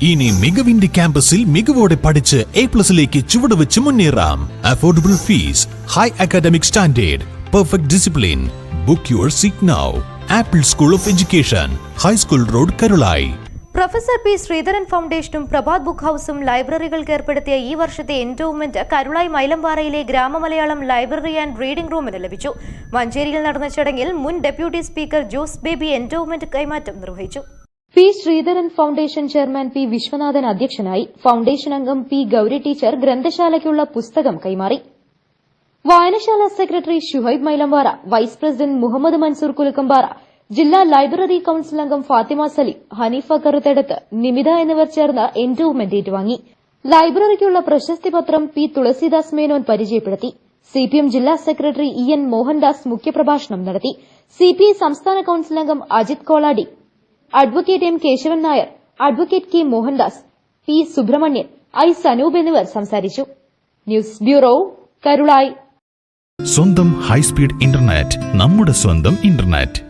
ഇനി മികവിന്റെ ക്യാമ്പസിൽ മികവോടെ പഠിച്ച് എ പ്ലസിലേക്ക് ചുവടുവെച്ച് മുന്നേറാം. Affordable fees high academic standard perfect discipline book your seat now apple school of education high school road Karulai professor P Sreedharan ഫൗണ്ടേഷനും Prabhat book ഹൗസും ലൈബ്രറികൾക്ക് ഏർപ്പെടുത്തിയ ഈ വർഷത്തെ എൻഡോവ്മെന്റ് കരുളായി മൈലമ്പാറയിലെ ഗ്രാമമലയാളം ലൈബ്രറി ആൻഡ് റീഡിംഗ് റൂമിന് ലഭിച്ചു. മഞ്ചേരിയിൽ നടന്ന ചടങ്ങിൽ മുൻ deputy speaker Jose Baby endowment കൈമാറ്റം നിർവഹിച്ചു. P Sreedharan foundation chairman P Viswanathan അധ്യക്ഷനായി ഫൌണ്ടേഷൻ അംഗം പി ഗൌരി ടീച്ചർ ഗ്രന്ഥശാലയ്ക്കുള്ള പുസ്തകം കൈമാറി. വായനശാല secretary Shuhaib Mylampara vice president Muhammad Mansoor Kulukkampara ജില്ലാ ലൈബ്രറി കൌൺസിൽ അംഗം ഫാത്തിമ സലീം ഹനീഫ കറുത്തെടുത്ത് നിമിത എന്നിവർ ചേർന്ന് എൻഡോവ്മെന്റ് ഏറ്റുവാങ്ങി. ലൈബ്രറിക്കുള്ള പ്രശസ്തി പത്രം പി തുളസീദാസ് മേനോൻ പരിചയപ്പെടുത്തി. സിപിഎം ജില്ലാ സെക്രട്ടറി ഇ എൻ മോഹൻദാസ് മുഖ്യപ്രഭാഷണം നടത്തി. സിപിഐ സംസ്ഥാന കൌൺസിൽ അംഗം Ajith Koladi advocate M Keshavan Nair advocate K Mohandas P Subramanian I Sanoop എന്നിവർ സംസാരിച്ചു. News bureau Karulai. സ്വന്തം ഹൈസ്പീഡ് ഇന്റർനെറ്റ് നമ്മുടെ സ്വന്തം ഇന്റർനെറ്റ്.